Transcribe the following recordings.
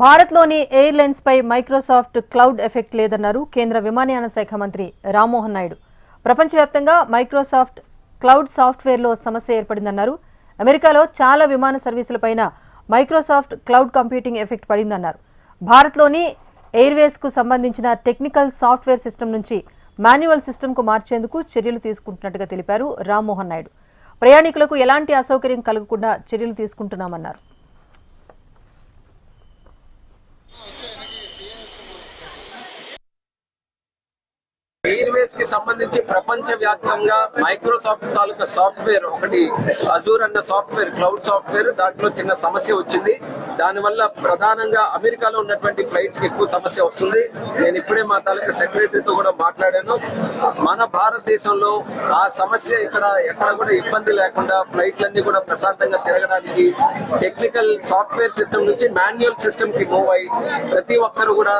భారత్లోని ఎయిర్లైన్స్పై Microsoft cloud effect లేదన్నారు కేంద్ర విమానయాన శాఖ మంత్రి రామ్మోహన్ నాయుడు. ప్రపంచవ్యాప్తంగా మైక్రోసాఫ్ట్ క్లౌడ్ సాఫ్ట్వేర్లో సమస్య ఏర్పడిందన్నారు. అమెరికాలో చాలా విమాన సర్వీసులపైన మైక్రోసాఫ్ట్ క్లౌడ్ కంప్యూటింగ్ ఎఫెక్ట్ పడిందన్నారు. భారత్లోని ఎయిర్వేస్కు సంబంధించిన టెక్నికల్ సాఫ్ట్వేర్ సిస్టమ్ నుంచి మాన్యువల్ సిస్టమ్కు మార్చేందుకు చర్యలు తీసుకుంటున్నట్టుగా తెలిపారు రామ్మోహన్ నాయుడు. ప్రయాణికులకు ఎలాంటి అసౌకర్యం కలగకుండా చర్యలు తీసుకుంటున్నామన్నారు. ఎయిర్వేస్కి సంబంధించి ప్రపంచ వ్యాప్తంగా మైక్రోసాఫ్ట్ తాలూకా సాఫ్ట్వేర్ ఒకటి అజూర్ అన్న సాఫ్ట్వేర్ క్లౌడ్ సాఫ్ట్వేర్ దాంట్లో చిన్న సమస్య వచ్చింది. దానివల్ల ప్రధానంగా అమెరికాలో ఉన్నటువంటి ఫ్లైట్స్ ఎక్కువ సమస్య వస్తుంది. నేను ఇప్పుడే మా తాలూకా సెక్రటరీతో కూడా మాట్లాడాను. మన భారతదేశంలో ఆ సమస్య ఇక్కడ ఎక్కడ కూడా ఇబ్బంది లేకుండా ఫ్లైట్లన్నీ కూడా ప్రశాంతంగా తిరగడానికి టెక్నికల్ సాఫ్ట్వేర్ సిస్టమ్ నుంచి మాన్యువల్ సిస్టమ్కి మూవ్ అయ్యి ప్రతి ఒక్కరు కూడా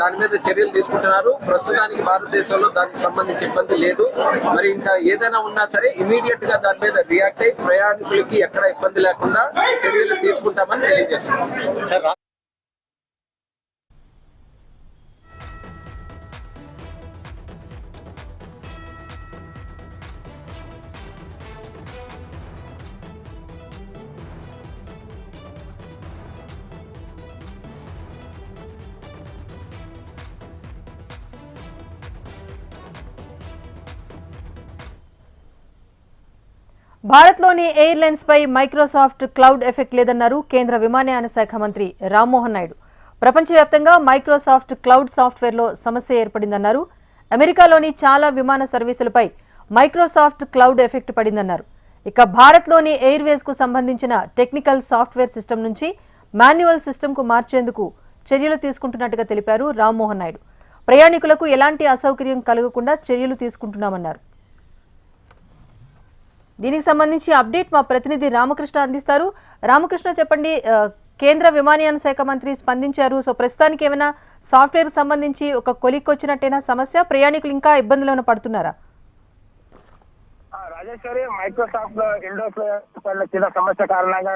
దాని మీద చర్యలు తీసుకుంటున్నారు. ప్రస్తుతానికి భారతదేశంలో దానికి సంబంధించి ఇబ్బంది లేదు. మరి ఇంకా ఏదైనా ఉన్నా సరే ఇమీడియట్గా దాని మీద రియాక్ట్ అయ్యి ప్రయాణికులకి ఎక్కడ ఇబ్బంది లేకుండా చర్యలు తీసుకుంటామని తెలియజేస్తున్నారు 세라 భారత్లోని ఎయిర్లైన్స్ పై మైక్రోసాఫ్ట్ క్లౌడ్ ఎఫెక్ట్ లేదన్నారు కేంద్ర విమానయాన శాఖ మంత్రి రామ్మోహన్ నాయుడు. ప్రపంచవ్యాప్తంగా మైక్రోసాఫ్ట్ క్లౌడ్ సాఫ్ట్వేర్లో సమస్య ఏర్పడిందన్నారు. అమెరికాలోని చాలా విమాన సర్వీసులపై మైక్రోసాఫ్ట్ క్లౌడ్ ఎఫెక్ట్ పడిందన్నారు. ఇక భారత్లోని ఎయిర్వేస్కు సంబంధించిన టెక్నికల్ సాఫ్ట్వేర్ సిస్టమ్ నుంచి మాన్యువల్ సిస్టమ్కు మార్చేందుకు చర్యలు తీసుకుంటున్నట్టుగా తెలిపారు రామ్మోహన్ నాయుడు. ప్రయాణికులకు ఎలాంటి అసౌకర్యం కలగకుండా చర్యలు తీసుకుంటున్నామన్నారు. దీనికి సంబంధించి అప్డేట్ మా ప్రతినిధి రామకృష్ణ అందిస్తారు. రామకృష్ణ చెప్పండి కేంద్ర విమానయాన శాఖ మంత్రి స్పందించారు. సో ప్రస్తుతానికి ఏమైనా సాఫ్ట్వేర్ సంబంధించి ఒక కొలిక్ వచ్చినట్టేనా సమస్య? ప్రయాణికులు ఇంకా ఇబ్బందులను పడుతున్నారా? రాజేశ్వరి మైక్రోసాఫ్ట్లో ఇండోస్ చిన్న సమస్య కారణంగా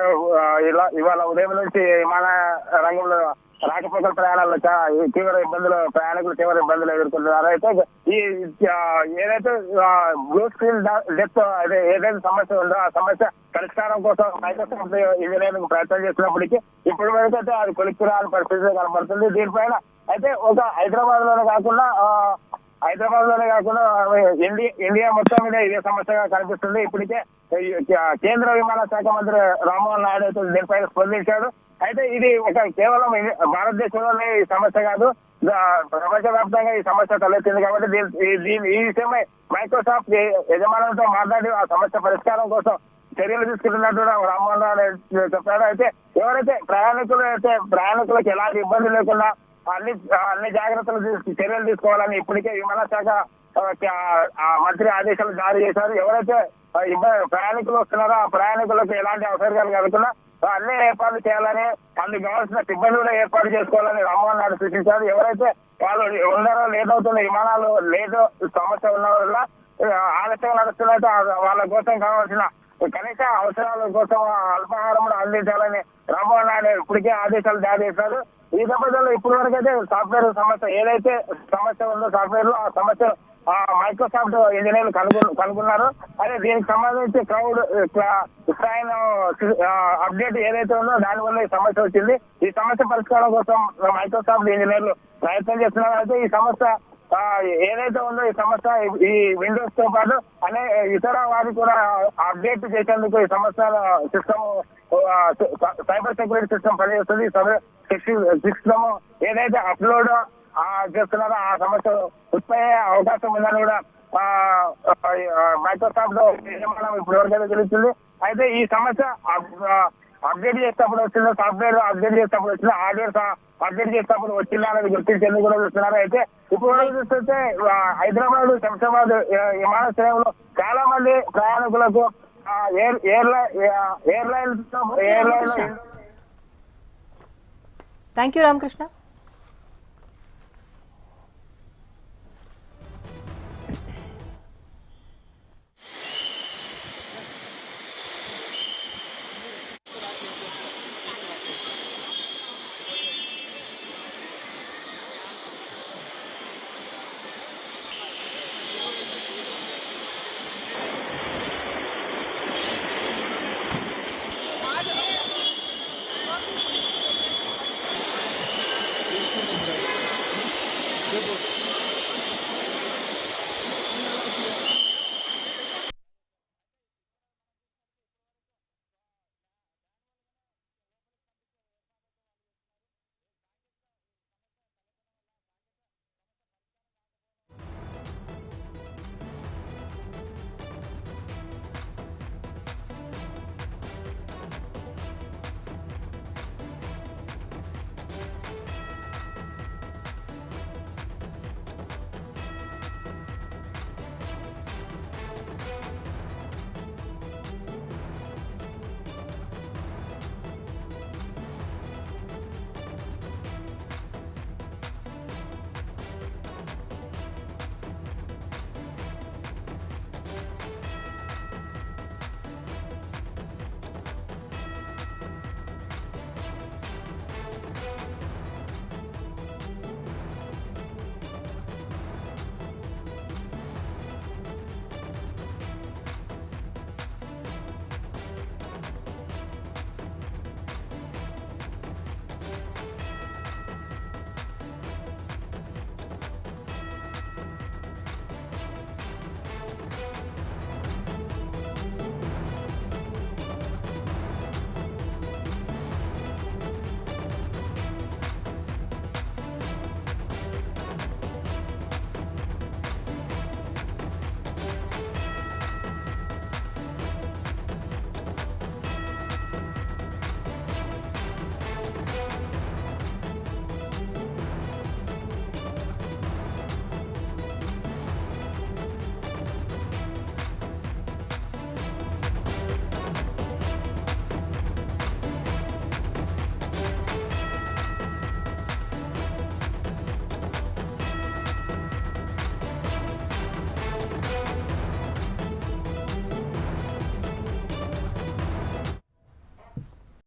ఇలా ఇవాళ ఉదయం నుంచి విమాన రంగంలో రాకపోకల ప్రయాణాల్లో చాలా తీవ్ర ఇబ్బందులు ప్రయాణికులు తీవ్ర ఇబ్బందులు ఎదుర్కొంటున్నారు. అయితే ఈ ఏదైతే బ్లూ స్క్రీన్ డెత్ అదే ఏదైతే సమస్య ఉందో ఆ సమస్య పరిష్కారం కోసం మైక్రోసాఫ్ట్ ఇంజనీరింగ్ ప్రయత్నం చేసినప్పటికీ ఇప్పటి వరకు అయితే అది కొలిక్కి రాని పరిస్థితి కనబడుతుంది. దీనిపైన అయితే ఒక హైదరాబాద్లోనే కాకుండా హైదరాబాద్లోనే కాకుండా ఇండియా ఇండియా మొత్తం మీద ఇదే సమస్యగా కనిపిస్తుంది. ఇప్పటికే కేంద్ర విమాన శాఖ మంత్రి రామ్మోహన్ నాయుడు అయితే దీనిపైన స్పందించాడు. అయితే ఇది ఒక కేవలం ఇది భారతదేశంలోనే ఈ సమస్య కాదు. ప్రపంచ వ్యాప్తంగా ఈ సమస్య తలెత్తింది కాబట్టి దీని ఈ- దీని ఈ విషయమై మైక్రోసాఫ్ట్ యజమానులతో మాట్లాడి ఆ సమస్య పరిష్కారం కోసం చర్యలు తీసుకుంటున్నట్టు రామ్మోహన్ రావు చెప్పారు. అయితే ఎవరైతే ప్రయాణికులు అయితే ప్రయాణికులకు ఎలాంటి ఇబ్బంది లేకుండా అన్ని అన్ని జాగ్రత్తలు తీసుకు చర్యలు తీసుకోవాలని ఇప్పటికే విమాన శాఖ మంత్రి ఆదేశాలు జారీ చేశారు. ఎవరైతే ప్రయాణికులు వస్తున్నారో ఆ ప్రయాణికులకు ఎలాంటి అవసరాలు కలగకుండా అన్ని ఏర్పాట్లు చేయాలని అందుకు కావాల్సిన సిబ్బంది కూడా ఏర్పాటు చేసుకోవాలని రామ్మోహన్ నాయుడు సూచించారు ఎవరైతే వాళ్ళు ఉండరో లేట్ అవుతున్న విమానాలు లేట్ సమస్య ఉన్న వల్ల ఆలస్యం నడుస్తున్నట్టు వాళ్ళ కోసం కావాల్సిన కనీస అవసరాల కోసం అల్పాహారం కూడా అందించాలని రామ్మోహన్ నాయుడు ఇప్పటికే ఆదేశాలు జారీ చేశారు. ఈ నేపథ్యంలో ఇప్పటి వరకు అయితే సాఫ్ట్వేర్ సమస్య ఏదైతే సమస్య ఉందో సాఫ్ట్వేర్లో ఆ సమస్య మైక్రోసాఫ్ట్ ఇంజనీర్లు కనుగొ కనుగొన్నారు. అదే దీనికి సంబంధించి క్రౌడ్ ఉక్రాయిన్ అప్డేట్ ఏదైతే ఉందో దాని వల్ల ఈ సమస్య వచ్చింది. ఈ సమస్య పరిష్కారం కోసం మైక్రోసాఫ్ట్ ఇంజనీర్లు ప్రయత్నం చేస్తున్నారు. అయితే ఈ సమస్య ఏదైతే ఉందో ఈ సమస్య ఈ విండోస్తో పాటు అనే ఇతర వారికి కూడా అప్డేట్ చేసేందుకు ఈ సమస్య సిస్టమ్ సైబర్ సెక్యూరిటీ సిస్టమ్ పనిచేస్తుంది. సిస్టమ్ ఏదైతే అప్లోడ్ చేస్తున్నారో. ఆ సమస్య ఉత్పత్తి అవకాశం ఉందని కూడా మైక్రోసాఫ్ట్ వరకు అయితే తెలుస్తుంది అయితే ఈ సమస్య అప్డేట్ చేసేటప్పుడు వచ్చిందో సాఫ్ట్వేర్ అప్డేట్ చేసేటప్పుడు వచ్చిందో హార్డ్వేర్ అప్డేట్ చేసేటప్పుడు వచ్చిందా అనేది గుర్తించేందుకు కూడా చూస్తున్నారు. అయితే ఇప్పుడు ఆ, హైదరాబాద్ శంషాబాద్ విమానాశ్రయంలో చాలా మంది ప్రయాణికులకు airline. Airline thank you Ramakrishna.